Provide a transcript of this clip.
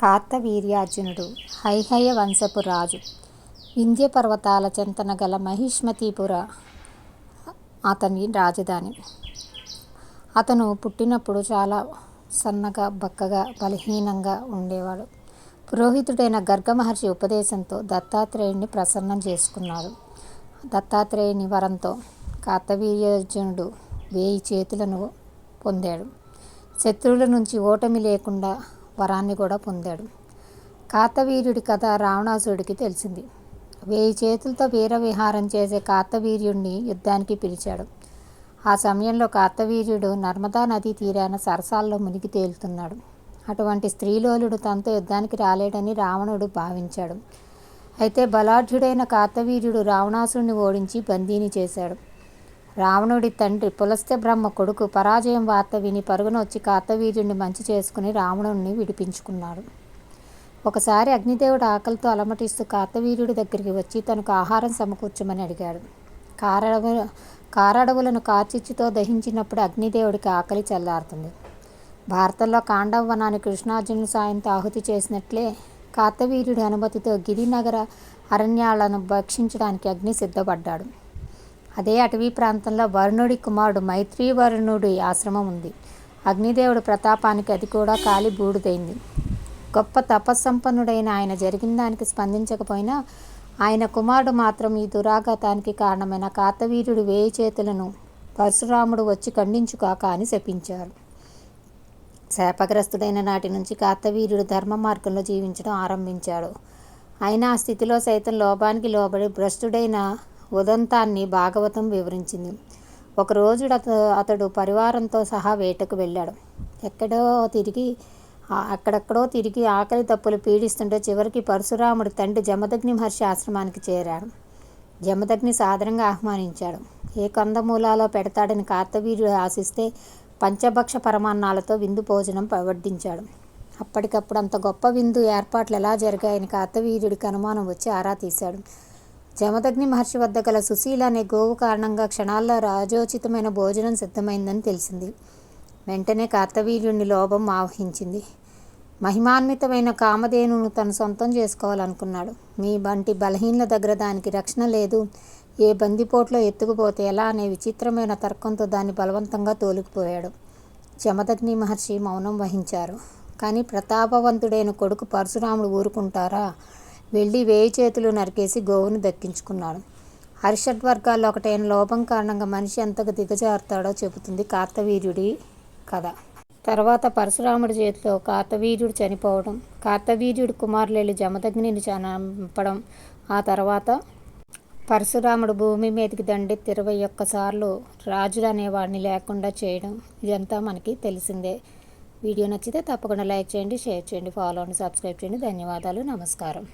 కార్తవీర్యార్జునుడు హైహయ వంశపు రాజు. వింధ్య పర్వతాల చెంతన గల మహిష్మతీపుర అతని రాజధాని. అతను పుట్టినప్పుడు చాలా సన్నగా బక్కగా బలహీనంగా ఉండేవాడు. పురోహితుడైన గర్గ మహర్షి ఉపదేశంతో దత్తాత్రేయుడిని ప్రసన్నం చేసుకున్నాడు. దత్తాత్రేయుని వరంతో కార్తవీర్యార్జునుడు వేయి చేతులను పొందాడు. శత్రువుల నుంచి ఓటమి లేకుండా వరాన్ని కూడా పొందాడు. కార్తవీర్యుడి కథ రావణాసురుడికి తెలిసింది. వేయి చేతులతో వీర విహారం చేసే కార్తవీర్యుడిని యుద్ధానికి పిలిచాడు. ఆ సమయంలో కార్తవీర్యుడు నర్మదా నదీ తీరాన సరసాల్లో మునిగి తేలుతున్నాడు. అటువంటి స్త్రీలోలుడు తనతో యుద్ధానికి రాలేడని రావణుడు భావించాడు. అయితే బలాఢ్యుడైన కార్తవీర్యుడు రావణాసుడిని ఓడించి బందీని చేశాడు. రావణుడి తండ్రి పులస్తే బ్రహ్మ కొడుకు పరాజయం వార్త విని పరుగున వచ్చి కార్తవీర్యుడిని మంచి చేసుకుని రావణుడిని విడిపించుకున్నాడు. ఒకసారి అగ్నిదేవుడు ఆకలితో అలమటిస్తూ కార్తవీర్యుడి దగ్గరికి వచ్చి తనకు ఆహారం సమకూర్చమని అడిగాడు. కారడవు కారడవులను కార్చిచ్చుతో దహించినప్పుడు అగ్నిదేవుడికి ఆకలి చల్లారుతుంది. భారతంలో కాండవ వనాన్ని కృష్ణార్జునుని సాయంతో ఆహుతి చేసినట్లే కార్తవీర్యుడి అనుమతితో గిరినగర అరణ్యాలను భక్షించడానికి అగ్ని సిద్ధపడ్డాడు. అదే అటవీ ప్రాంతంలో వరుణుడి కుమారుడు మైత్రీ వరుణుడి ఆశ్రమం ఉంది. అగ్నిదేవుడు ప్రతాపానికి అది కూడా కాలి బూడిదైంది. గొప్ప తపస్సంపన్నుడైన ఆయన జరిగిన దానికి స్పందించకపోయినా ఆయన కుమారుడు మాత్రం ఈ దురాఘాతానికి కారణమైన కాతవీరుడు వేయి చేతులను పరశురాముడు వచ్చి ఖండించుకాక అని శపించారు. శాపగ్రస్తుడైన నాటి నుంచి కాతవీరుడు ధర్మ మార్గంలో జీవించడం ఆరంభించాడు. అయినా ఆ స్థితిలో సైతం లోపానికి లోబడి భ్రష్టుడైన ఉదంతాన్ని భాగవతం వివరించింది. ఒకరోజు అతడు పరివారంతో సహా వేటకు వెళ్ళాడు. ఎక్కడో తిరిగి అక్కడెక్కడో తిరిగి ఆకలి తప్పులు పీడిస్తుంటే చివరికి పరశురాముడు తండ్రి జమదగ్ని మహర్షి ఆశ్రమానికి చేరాడు. జమదగ్ని సాదరంగా ఆహ్వానించాడు. ఏ కందమూలాలో పెడతాడని కార్తవీర్యుడు ఆశిస్తే పంచభక్ష పరమాన్నాలతో విందు భోజనం వడ్డించాడు. అప్పటికప్పుడు అంత గొప్ప విందు ఏర్పాట్లు ఎలా జరిగాయని కార్తవీర్యుడికి అనుమానం వచ్చి ఆరా తీశాడు. జమదగ్ని మహర్షి వద్ద గల సుశీల అనే గోవు కారణంగా క్షణాల్లో రాజోచితమైన భోజనం సిద్ధమైందని తెలిసింది. వెంటనే కార్తవీర్యుని లోభం ఆవహించింది. మహిమాన్వితమైన కామధేనును తను సొంతం చేసుకోవాలనుకున్నాడు. మీ వంటి బలహీనల దగ్గర దానికి రక్షణ లేదు. ఏ బందిపోట్లో ఎత్తుకుపోతే ఎలా అనే విచిత్రమైన తర్కంతో దాన్ని బలవంతంగా తోలుకుపోయాడు. జమదగ్ని మహర్షి మౌనం వహించారు. కానీ ప్రతాపవంతుడైన కొడుకు పరశురాముడు ఊరుకుంటారా? వెళ్ళి వేయి చేతులు నరికేసి గోవును దక్కించుకున్నాడు. హర్షడ్వర్గాల్లో ఒకటైన లోపం కారణంగా మనిషి ఎంతగా దిగజారుతాడో చెబుతుంది కార్తవీర్యుడి కథ. తర్వాత పరశురాముడి చేతిలో కార్తవీర్యుడు చనిపోవడం కార్తవీర్యుడి కుమారులేళ్ళు జమదగ్నిని చంపడం ఆ తర్వాత పరశురాముడు భూమి మీదకి దండెత్తి ఇరవై ఒక్కసార్లు రాజులు అనేవాడిని లేకుండా చేయడం ఇదంతా మనకి తెలిసిందే. వీడియో నచ్చితే తప్పకుండా లైక్ చేయండి షేర్ చేయండి ఫాలో అండి సబ్స్క్రైబ్ చేయండి. ధన్యవాదాలు నమస్కారం.